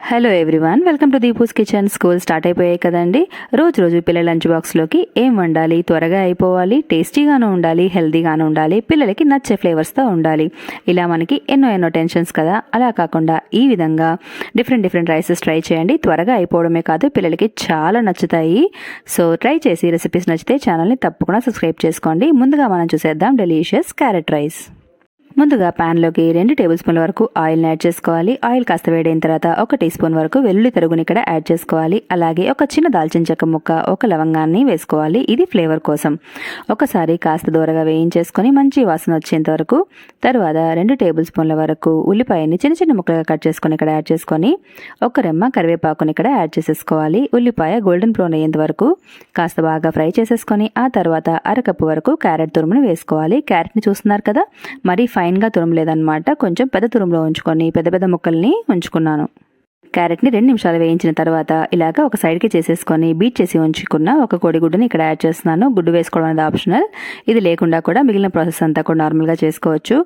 Hello everyone welcome to Deepu's kitchen school start అయిపోయాయి కదండి. రోజు రోజు పిల్లల లంచ్ బాక్స్లోకి ఏం వండాలి? త్వరగా అయిపోవాలి టేస్టీగాను ఉండాలి హెల్తీగాను ఉండాలి పిల్లలకి నచ్చే ఫ్లేవర్స్తో ఉండాలి. ఇలా మనకి ఎన్నో ఎన్నో టెన్షన్స్ కదా. అలా కాకుండా ఈ విధంగా డిఫరెంట్ డిఫరెంట్ రైసెస్ ట్రై చేయండి. త్వరగా అయిపోవడమే కాదు పిల్లలకి చాలా నచ్చుతాయి. సో ట్రై చేసి రెసిపీస్ నచ్చితే ఛానల్ని తప్పకుండా సబ్స్క్రైబ్ చేసుకోండి. ముందుగా మనం చూసేద్దాం డెలీషియస్ క్యారెట్ రైస్ ముందుగా ప్యాన్లోకి రెండు టేబుల్ స్పూన్ల వరకు ఆయిల్ని యాడ్ చేసుకోవాలి. ఆయిల్ కాస్త వేడైన తర్వాత ఒక టీ స్పూన్ వరకు వెల్లుల్లి తరుగుని ఇక్కడ యాడ్ చేసుకోవాలి. అలాగే ఒక చిన్న దాల్చిన చెక్క ముక్క ఒక లవంగాన్ని వేసుకోవాలి. ఇది ఫ్లేవర్ కోసం. ఒకసారి కాస్త దూరగా వేయించేసుకొని మంచి వాసన వచ్చేంత వరకు తర్వాత రెండు టేబుల్ స్పూన్ల వరకు ఉల్లిపాయని చిన్న చిన్న ముక్కలుగా కట్ చేసుకొని ఇక్కడ యాడ్ చేసుకొని ఒక రెమ్మ కరివేపాకుని ఇక్కడ యాడ్ చేసేసుకోవాలి. ఉల్లిపాయ గోల్డెన్ బ్రౌన్ అయ్యేంత వరకు కాస్త బాగా ఫ్రై చేసేసుకొని ఆ తర్వాత అరకప్పు వరకు క్యారెట్ తురుముని వేసుకోవాలి. క్యారెట్ని చూస్తున్నారు కదా? మరీ ఫైన్గా తురమలేదన్నమాట. కొంచెం పెద్ద తురుములో ఉంచుకొని పెద్ద పెద్ద ముక్కల్ని ఉంచుకున్నాను. క్యారెట్ని రెండు నిమిషాలు వేయించిన తర్వాత ఇలాగ ఒక సైడ్కి చేసేసుకొని బీట్ చేసి ఉంచుకున్న ఒక కోడిగుడ్డుని ఇక్కడ యాడ్ చేస్తున్నాను. గుడ్డు వేసుకోవడం అనేది ఆప్షనల్. ఇది లేకుండా కూడా మిగిలిన ప్రాసెస్ అంతా కూడా నార్మల్గా చేసుకోవచ్చు.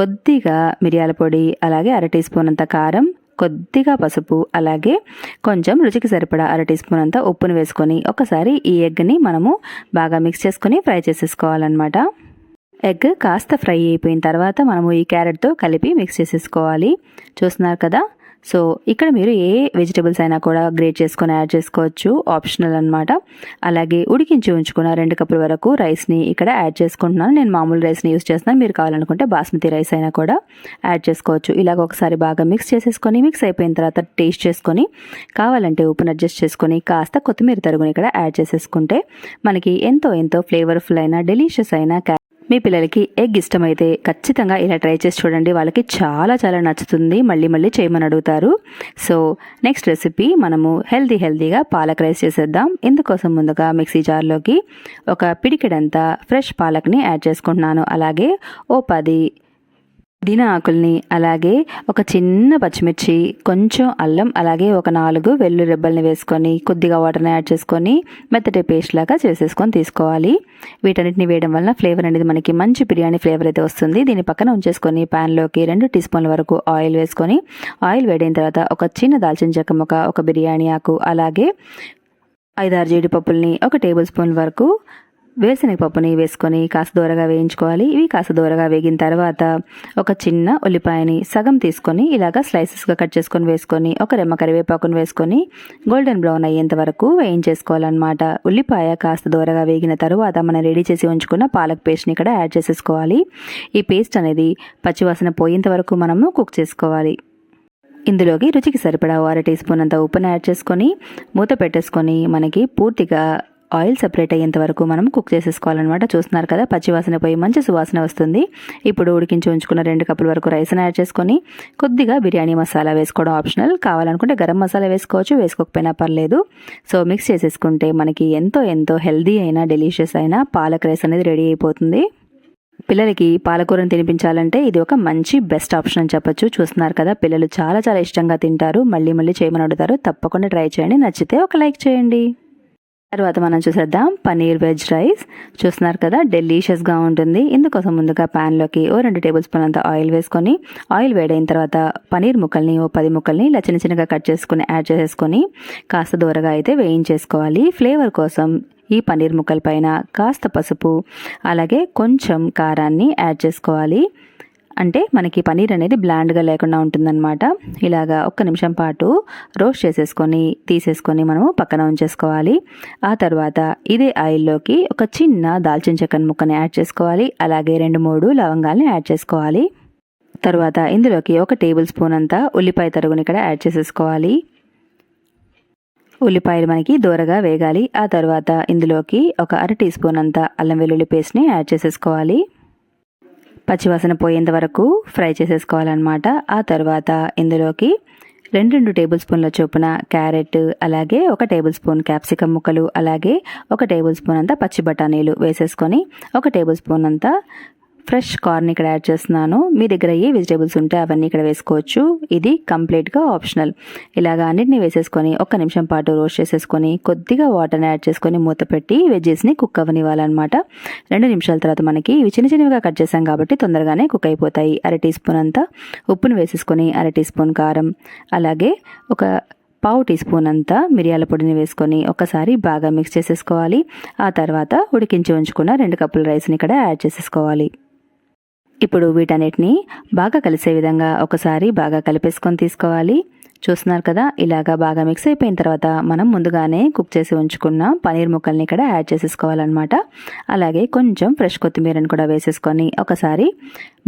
కొద్దిగా మిరియాల పొడి అలాగే అర టీ స్పూన్ అంత కారం కొద్దిగా పసుపు అలాగే కొంచెం రుచికి సరిపడా అర టీ స్పూన్ అంతా ఉప్పును వేసుకొని ఒకసారి ఈ ఎగ్ని మనము బాగా మిక్స్ చేసుకొని ఫ్రై చేసేసుకోవాలన్నమాట. ఎగ్ కాస్త ఫ్రై అయిపోయిన తర్వాత మనము ఈ క్యారెట్తో కలిపి మిక్స్ చేసేసుకోవాలి. చూస్తున్నారు కదా? సో ఇక్కడ మీరు ఏ వెజిటబుల్స్ అయినా కూడా గ్రేట్ చేసుకొని యాడ్ చేసుకోవచ్చు. ఆప్షనల్ అనమాట అలాగే ఉడికించి ఉంచుకున్న రెండు కప్పుల వరకు రైస్ని ఇక్కడ యాడ్ చేసుకుంటున్నాను. నేను మామూలు రైస్ని యూస్ చేస్తున్నాను. మీరు కావాలనుకుంటే బాస్మతి రైస్ అయినా కూడా యాడ్ చేసుకోవచ్చు. ఇలాగ ఒకసారి బాగా మిక్స్ చేసేసుకొని మిక్స్ అయిపోయిన తర్వాత టేస్ట్ చేసుకొని కావాలంటే ఉప్పును అడ్జస్ట్ చేసుకొని కాస్త కొత్తిమీర తరుగుని ఇక్కడ యాడ్ చేసేసుకుంటే మనకి ఎంతో ఎంతో ఫ్లేవర్ఫుల్ అయిన డెలిషియస్ అయిన మీ పిల్లలకి ఎగ్ ఇష్టమైతే ఖచ్చితంగా ఇలా ట్రై చేసి చూడండి. వాళ్ళకి చాలా చాలా నచ్చుతుంది. మళ్ళీ మళ్ళీ చేయమని అడుగుతారు. సో నెక్స్ట్ రెసిపీ మనము హెల్దీ హెల్దీగా పాలక్ రైస్ చేసేద్దాం. ఇందుకోసం ముందుగా మిక్సీ జార్లోకి ఒక పిడికిడంతా ఫ్రెష్ పాలక్ని యాడ్ చేసుకుంటున్నాను. అలాగే ఓ పది దిన ఆకుల్ని అలాగే ఒక చిన్న పచ్చిమిర్చి కొంచెం అల్లం అలాగే ఒక నాలుగు వెల్లు రెబ్బల్ని వేసుకొని కొద్దిగా వాటర్ని యాడ్ చేసుకొని మెత్తటి పేస్ట్ లాగా చేసేసుకొని తీసుకోవాలి. వీటన్నిటిని వేయడం వల్ల ఫ్లేవర్ అనేది మనకి మంచి బిర్యానీ ఫ్లేవర్ అయితే వస్తుంది. దీని పక్కన ఉంచేసుకొని ప్యాన్లోకి రెండు టీ స్పూన్ల వరకు ఆయిల్ వేసుకొని ఆయిల్ వేడిన తర్వాత ఒక చిన్న దాల్చిన చెక్క ముక్క ఒక బిర్యానీ ఆకు అలాగే ఐదారు జీడిపప్పుల్ని ఒక టేబుల్ స్పూన్ వరకు వేరుశనగపప్పుని వేసుకొని కాస్త దూరగా వేయించుకోవాలి. ఇవి కాస్త దూరగా వేగిన తర్వాత ఒక చిన్న ఉల్లిపాయని సగం తీసుకొని ఇలాగా స్లైసెస్గా కట్ చేసుకొని వేసుకొని ఒక రెమ్మ కరివేపాకుని వేసుకొని గోల్డెన్ బ్రౌన్ అయ్యేంత వరకు వేయించేసుకోవాలన్నమాట. ఉల్లిపాయ కాస్త దూరగా వేగిన తర్వాత మనం రెడీ చేసి ఉంచుకున్న పాలక్ పేస్ట్ని ఇక్కడ యాడ్ చేసేసుకోవాలి. ఈ పేస్ట్ అనేది పచ్చివాసన పోయేంత వరకు మనము కుక్ చేసుకోవాలి. ఇందులోకి రుచికి సరిపడా అర టీ స్పూన్ అంత ఉప్పును యాడ్ చేసుకొని మూత పెట్టేసుకొని మనకి పూర్తిగా ఆయిల్ సపరేట్ అయ్యేంత వరకు మనం కుక్ చేసేసుకోవాలన్నమాట. చూస్తున్నారు కదా పచ్చివాసన పోయి మంచి సువాసన వస్తుంది. ఇప్పుడు ఉడికించి ఉంచుకున్న రెండు కప్పుల వరకు రైస్ని యాడ్ చేసుకొని కొద్దిగా బిర్యానీ మసాలా వేసుకోవడం ఆప్షనల్. కావాలనుకుంటే గరం మసాలా వేసుకోవచ్చు వేసుకోకపోయినా పర్లేదు. సో మిక్స్ చేసేసుకుంటే మనకి ఎంతో ఎంతో హెల్దీ అయినా డెలిషియస్ అయినా పాలక్ రైస్ అనేది రెడీ అయిపోతుంది. పిల్లలకి పాలకూరను తినిపించాలంటే ఇది ఒక మంచి బెస్ట్ ఆప్షన్ అని చెప్పొచ్చు. చూస్తున్నారు కదా పిల్లలు చాలా చాలా ఇష్టంగా తింటారు. మళ్ళీ మళ్ళీ చేయమని అడుగుతారు. తప్పకుండా ట్రై చేయండి. నచ్చితే ఒక లైక్ చేయండి. తర్వాత మనం చూసేద్దాం. Paneer veg rice. చూస్తున్నారు కదా డెలీషియస్గా ఉంటుంది. ఇందుకోసం ముందుగా ప్యాన్లోకి ఓ రెండు టేబుల్ స్పూన్ అంత ఆయిల్ వేసుకొని ఆయిల్ వేడైన తర్వాత పనీర్ ముక్కల్ని ఓ పది ముక్కల్ని ఇలా చిన్న చిన్నగా కట్ చేసుకుని యాడ్ చేసేసుకొని కాస్త దూరగా అయితే వేయించేసుకోవాలి. ఫ్లేవర్ కోసం ఈ పన్నీర్ ముక్కల పైన కాస్త పసుపు అలాగే కొంచెం కారాన్ని యాడ్ చేసుకోవాలి. అంటే మనకి పనీర్ అనేది బ్లాండ్గా లేకుండా ఉంటుందన్నమాట. ఇలాగా ఒక్క నిమిషం పాటు రోస్ట్ చేసేసుకొని తీసేసుకొని మనము పక్కన ఉంచేసుకోవాలి. ఆ తర్వాత ఇదే ఆయిల్లోకి ఒక చిన్న దాల్చిన చెక్కన్ ముక్కని యాడ్ చేసుకోవాలి. అలాగే రెండు మూడు లవంగాల్ని యాడ్ చేసుకోవాలి. తర్వాత ఇందులోకి ఒక టేబుల్ స్పూన్ అంతా ఉల్లిపాయ తరుగుని ఇక్కడ యాడ్ చేసేసుకోవాలి. ఉల్లిపాయలు మనకి దూరగా వేగాలి. ఆ తర్వాత ఇందులోకి ఒక అర టీ స్పూన్ అంత అల్లం వెల్లుల్లి పేస్ట్ని యాడ్ చేసేసుకోవాలి. పచ్చివాసన పోయేంత వరకు ఫ్రై చేసేసుకోవాలన్నమాట. ఆ తర్వాత ఇందులోకి రెండు రెండు టేబుల్ స్పూన్ల చొప్పున క్యారెట్ అలాగే ఒక టేబుల్ స్పూన్ క్యాప్సికమ్ ముక్కలు అలాగే ఒక టేబుల్ స్పూన్ అంతా పచ్చి బఠానీలు వేసేసుకొని ఒక టేబుల్ స్పూన్ అంతా ఫ్రెష్ కార్న్ ఇక్కడ యాడ్ చేస్తున్నాను. మీ దగ్గర ఏ వెజిటేబుల్స్ ఉంటే అవన్నీ ఇక్కడ వేసుకోవచ్చు. ఇది కంప్లీట్గా ఆప్షనల్. ఇలాగ అన్నిటిని వేసేసుకొని ఒక్క నిమిషం పాటు రోస్ట్ చేసేసుకొని కొద్దిగా వాటర్ని యాడ్ చేసుకొని మూత పెట్టి వెజ్జెస్ని కుక్ అవ్వనివ్వాలన్నమాట. రెండు నిమిషాల తర్వాత మనకి ఇవి చిన్న చిన్నవిగా కట్ చేసాం కాబట్టి తొందరగానే కుక్ అయిపోతాయి. అర టీ స్పూన్ అంతా ఉప్పును వేసేసుకొని అర టీ స్పూన్ కారం. అలాగే ఒక పావు టీ స్పూన్ అంతా మిరియాల పొడిని వేసుకొని ఒకసారి బాగా మిక్స్ చేసేసుకోవాలి. ఆ తర్వాత ఉడికించి ఉంచుకున్న రెండు కప్పుల రైస్ని ఇక్కడ యాడ్ చేసేసుకోవాలి. ఇప్పుడు వీటన్నిటిని బాగా కలిసే విధంగా ఒకసారి బాగా కలిపేసుకొని తీసుకోవాలి. చూస్తున్నారు కదా ఇలాగా బాగా మిక్స్ అయిపోయిన తర్వాత మనం ముందుగానే కుక్ చేసి ఉంచుకున్న పనీర్ ముక్కల్ని ఇక్కడ యాడ్ చేసేసుకోవాలన్నమాట. అలాగే కొంచెం ఫ్రెష్ కొత్తిమీరని కూడా వేసేసుకొని ఒకసారి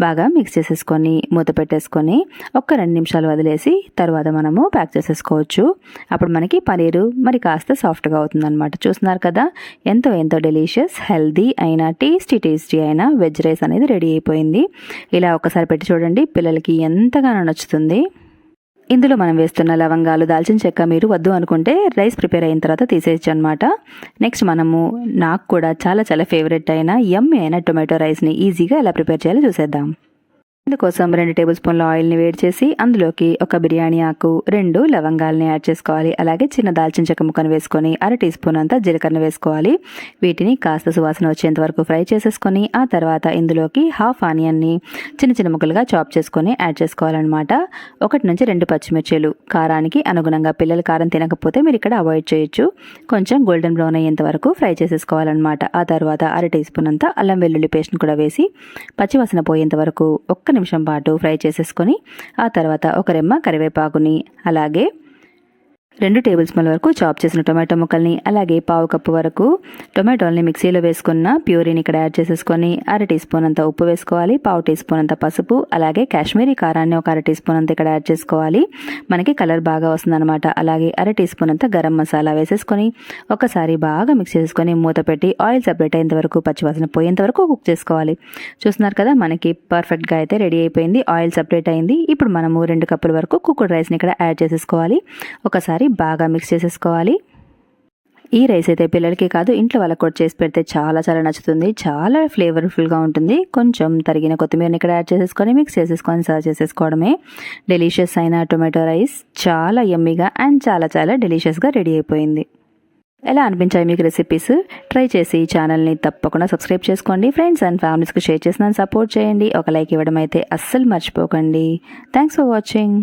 బాగా మిక్స్ చేసేసుకొని మూత పెట్టేసుకొని ఒక్క రెండు నిమిషాలు వదిలేసి తర్వాత మనము ప్యాక్ చేసేసుకోవచ్చు. అప్పుడు మనకి పనీరు మరి కాస్త సాఫ్ట్గా అవుతుందన్నమాట. చూస్తున్నారు కదా ఎంతో ఎంతో డెలిషియస్ హెల్దీ అయిన టేస్టీ టేస్టీ అయిన వెజ్ రైస్ అనేది రెడీ అయిపోయింది. ఇలా ఒకసారి పెట్టి చూడండి పిల్లలకి ఎంతగానో నచ్చుతుంది. ఇందులో మనం వేస్తున్న లవంగాలు దాల్చిన చెక్క మీరు వద్దు అనుకుంటే రైస్ ప్రిపేర్ అయిన తర్వాత తీసేయచ్చు అనమాట నెక్స్ట్ మనము నాకు కూడా చాలా చాలా ఫేవరెట్ అయిన ఎమ్మె అయిన టొమాటో రైస్ని ఈజీగా ఎలా ప్రిపేర్ చేయాలో చూసేద్దాం. ఇందుకోసం రెండు టేబుల్ స్పూన్ల ఆయిల్ని వేడి చేసి అందులోకి ఒక బిర్యానీ ఆకు రెండు లవంగాల్ని యాడ్ చేసుకోవాలి. అలాగే చిన్న దాల్చిన చెక్క ముక్కను వేసుకొని అర టీ స్పూన్ అంతా జీలకర్ర వేసుకోవాలి. వీటిని కాస్త సువాసన వచ్చేంత వరకు ఫ్రై చేసేసుకొని ఆ తర్వాత ఇందులోకి హాఫ్ ఆనియన్ని చిన్న చిన్న ముక్కలుగా చాప్ చేసుకొని యాడ్ చేసుకోవాలన్నమాట. ఒకటి నుంచి రెండు పచ్చిమిర్చీలు. కారానికి అనుగుణంగా పిల్లలు కారం తినకపోతే మీరు ఇక్కడ అవాయిడ్ చేయొచ్చు. కొంచెం గోల్డెన్ బ్రౌన్ అయ్యేంత వరకు ఫ్రై చేసేసుకోవాలన్నమాట. ఆ తర్వాత అర టీ స్పూన్ అంతా అల్లం వెల్లుల్లి పేస్ట్ని కూడా వేసి పచ్చివాసన పోయేంత వరకు ఒక్క నిమిషం పాటు ఫ్రై చేసేసుకొని ఆ తర్వాత ఒక రెమ్మ కరివేపాకుని అలాగే రెండు టేబుల్ స్పూన్ల వరకు చాప్ చేసిన టొమాటో ముక్కల్ని అలాగే పావు కప్పు వరకు టొమాటోల్ని మిక్సీలో వేసుకున్న ప్యూరీని ఇక్కడ యాడ్ చేసేసుకొని అర టీ స్పూన్ అంత ఉప్పు వేసుకోవాలి పావు టీ స్పూన్ అంత పసుపు అలాగే కాశ్మీరీ కారాన్ని ఒక అర టీ స్పూన్ అంత ఇక్కడ యాడ్ చేసుకోవాలి. మనకి కలర్ బాగా వస్తుందన్నమాట. అలాగే అర టీ స్పూన్ అంత గరం మసాలా వేసేసుకొని ఒకసారి బాగా మిక్స్ చేసుకొని మూత పెట్టి ఆయిల్ సపరేట్ అయ్యేంత వరకు పచ్చివాసన పోయేంత వరకు కుక్ చేసుకోవాలి. చూస్తున్నారు కదా మనకి పర్ఫెక్ట్గా అయితే రెడీ అయిపోయింది ఆయిల్ సపరేట్ అయింది. ఇప్పుడు మనము రెండు కప్పుల వరకు కుక్కుడ్ రైస్ని ఇక్కడ యాడ్ చేసేసుకోవాలి. ఒకసారి బాగా మిక్స్ చేసేసుకోవాలి. ఈ రైస్ అయితే పిల్లలకి కాదు ఇంట్లో వాళ్ళకి కూడా చేసి పెడితే చాలా చాలా నచ్చుతుంది. చాలా ఫ్లేవర్ఫుల్గా ఉంటుంది. కొంచెం తరిగిన కొత్తిమీరని ఇక్కడ యాడ్ చేసేసుకొని మిక్స్ చేసేసుకొని సర్వ్ చేసేసుకోవడమే. డెలిషియస్ అయిన టొమాటో రైస్ చాలా యమ్మీగా అండ్ చాలా చాలా డెలిషియస్గా రెడీ అయిపోయింది. ఎలా అనిపించాయి మీకు రెసిపీస్ ట్రై చేసి ఛానల్ని తప్పకుండా సబ్స్క్రైబ్ చేసుకోండి. ఫ్రెండ్స్ అండ్ ఫ్యామిలీస్కి షేర్ చేసిన సపోర్ట్ చేయండి. ఒక లైక్ ఇవ్వడం అయితే అస్సలు మర్చిపోకండి. Thanks for watching